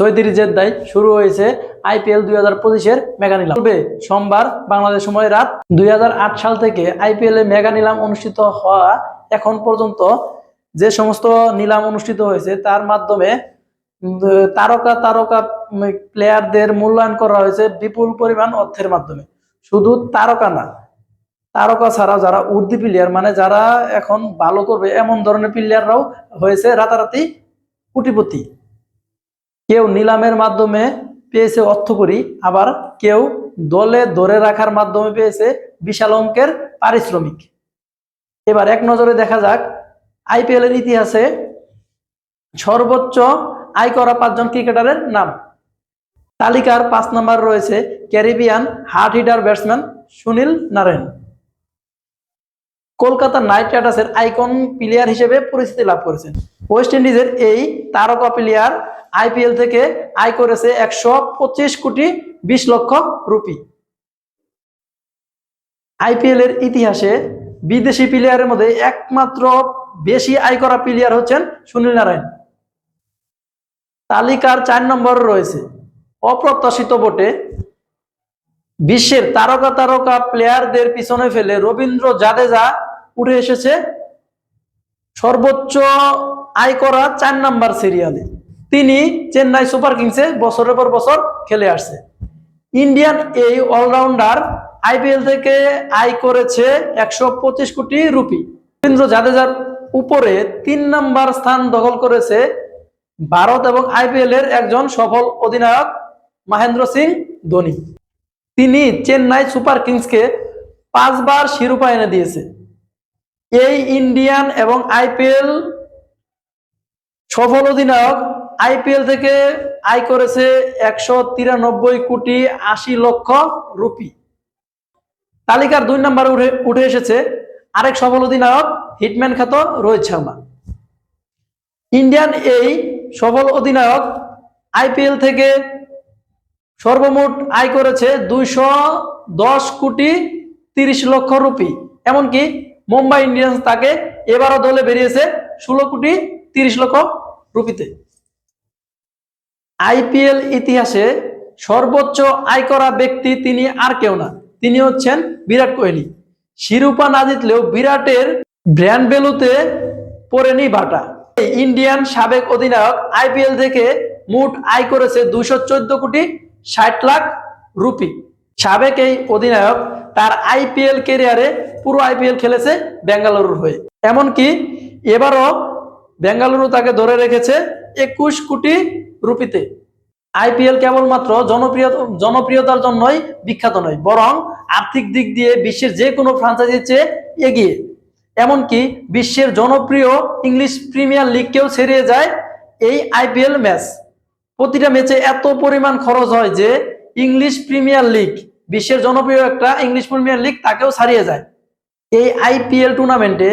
চৈত্রিশ জেদ্দায় শুরু হয়েছে আইপিএল দুই হাজার পঁচিশের মেগা নিলাম। সোমবার বাংলাদেশ সময় রাত দুই হাজার আট সাল থেকে আইপিএল এ মেগা নিলাম অনুষ্ঠিত হওয়া এখন পর্যন্ত যে সমস্ত নিলাম অনুষ্ঠিত হয়েছে, তার মাধ্যমে তারকা তারকা প্লেয়ারদের মূল্যায়ন করা হয়েছে বিপুল পরিমাণ অর্থের মাধ্যমে। শুধু তারকা না, তারকা ছাড়াও যারা উর্দি প্লেয়ার মানে যারা এখন ভালো করবে, এমন ধরনের প্লেয়াররাও হয়েছে রাতারাতি কোটিপতি। কেউ নিলামের মাধ্যমে পেয়েছে অর্থকরী আবার কেউ দলে ধরে রাখার মাধ্যমে পেয়েছে বিশাল অঙ্কের পারিশ্রমিক। এবার এক নজরে দেখা যাক, আইপিএল এর ইতিহাসে সর্বোচ্চ আয় করা পাঁচজন ক্রিকেটারের নাম। তালিকার পাঁচ নম্বর রয়েছে Caribbean hard hitter batsman Sunil Narine. Kolkata knight রাইডার্সের আইকন প্লেয়ার হিসেবে পরিচিতি লাভ করেছেন। ওয়েস্ট ইন্ডিজের এই তারকা প্লেয়ার আইপিএল থেকে আয় করেছে একশো পঁচিশ কোটি বিশ লক্ষ রুপি। আইপিএল এর ইতিহাসে বিদেশি প্লেয়ারের মধ্যে একমাত্র বেশি আয় করা প্লেয়ার হচ্ছেন সুনীল নারায়ণ। তালিকার চার নম্বর রয়েছে। অপ্রত্যাশিত বটে বিশ্বের তারকা তারকা প্লেয়ারদের পিছনে ফেলে রবীন্দ্র জাদেজা উঠে এসেছে সর্বোচ্চ আয় করা চার নাম্বার সিরিয়ালে। তিনি চেন্নাই সুপার কিংসে বছরের পর বছর খেলে আসছে। ইন্ডিয়ান এই অলরাউন্ডার আইপিএল থেকে আয় করেছে একশো পঁচিশ কোটি রুপি। রবীন্দ্র জাদেজার উপরে তিন নাম্বার স্থান দখল করেছে ভারত এবং আইপিএল এর একজন সফল অধিনায়ক মহেন্দ্র সিং ধোনি। তিনি চেন্নাই সুপার কিংসকে পাঁচবার শিরোপা এনে দিয়েছে। এই ইন্ডিয়ান এবং আইপিএল সফল অধিনায়ক আইপিএল থেকে আয় করেছে একশো তিরানব্বই কোটি আশি লক্ষ রুপি। তালিকার দুই নম্বরে উঠে উঠে এসেছে আরেক সফল অধিনায়ক, হিটম্যান খ্যাত রোহিত শর্মা। ইন্ডিয়ান এই সফল অধিনায়ক আইপিএল থেকে সর্বমোট আয় করেছে দুইশো দশ কোটি তিরিশ লক্ষ রুপি। এমনকি মুম্বাই ইন্ডিয়ান্স তাকে এবারও দলে বেরিয়েছে ষোলো কোটি তিরিশ লক্ষ রুপিতে। আইপিএল ইতিহাসে সর্বোচ্চ আয় করা ব্যক্তি তিনি আর কেউ না। তিনি হচ্ছেন বিরাট কোহলি। শিরোপা না জিতলেও বিরাটের ব্র্যান্ড ভ্যালুতে পড়েনি বাটা। ইন্ডিয়ান সাবেক অধিনায়ক আইপিএল থেকে মোট আয় করেছে দুশো কোটি ষাট লাখ রুপি। সাবেক এই অধিনায়ক তার আইপিএল কেরিয়ারে পুরো আইপিএল খেলেছে বেঙ্গালুরুর হয়ে। এমনকি এবারও বেঙ্গালুরু তাকে ধরে রেখেছে একুশ কোটি রুপিতে। আইপিএল কেবলমাত্র জনপ্রিয়, জনপ্রিয়তার জন্যই বিখ্যাত নয়, বরং আর্থিক দিক দিয়ে বিশ্বের যে কোনো ফ্রাঞ্চাইজির চেয়ে এগিয়ে। এমনকি বিশ্বের জনপ্রিয় ইংলিশ প্রিমিয়ার লিগকেও ছেড়িয়ে যায় এই আইপিএল ম্যাচ। প্রতিটা ম্যাচে এত পরিমাণ খরচ হয় যে ইংলিশ প্রিমিয়ার লিগ, বিশ্বের জনপ্রিয় একটা ইংলিশ প্রিমিয়ার লিগ তাকেও ছাড়িয়ে যায়। এই আইপিএল টুর্নামেন্টে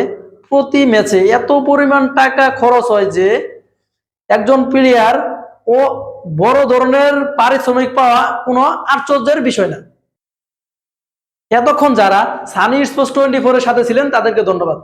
প্রতি ম্যাচে এত পরিমাণ টাকা খরচ হয় যে একজন প্লেয়ার ও বড় ধরনের পারিশ্রমিক পাওয়া কোনো আশ্চর্যের বিষয় না। এতক্ষণ যারা সানি স্পোর্টস টোয়েন্টি ফোরের সাথে ছিলেন, তাদেরকে ধন্যবাদ।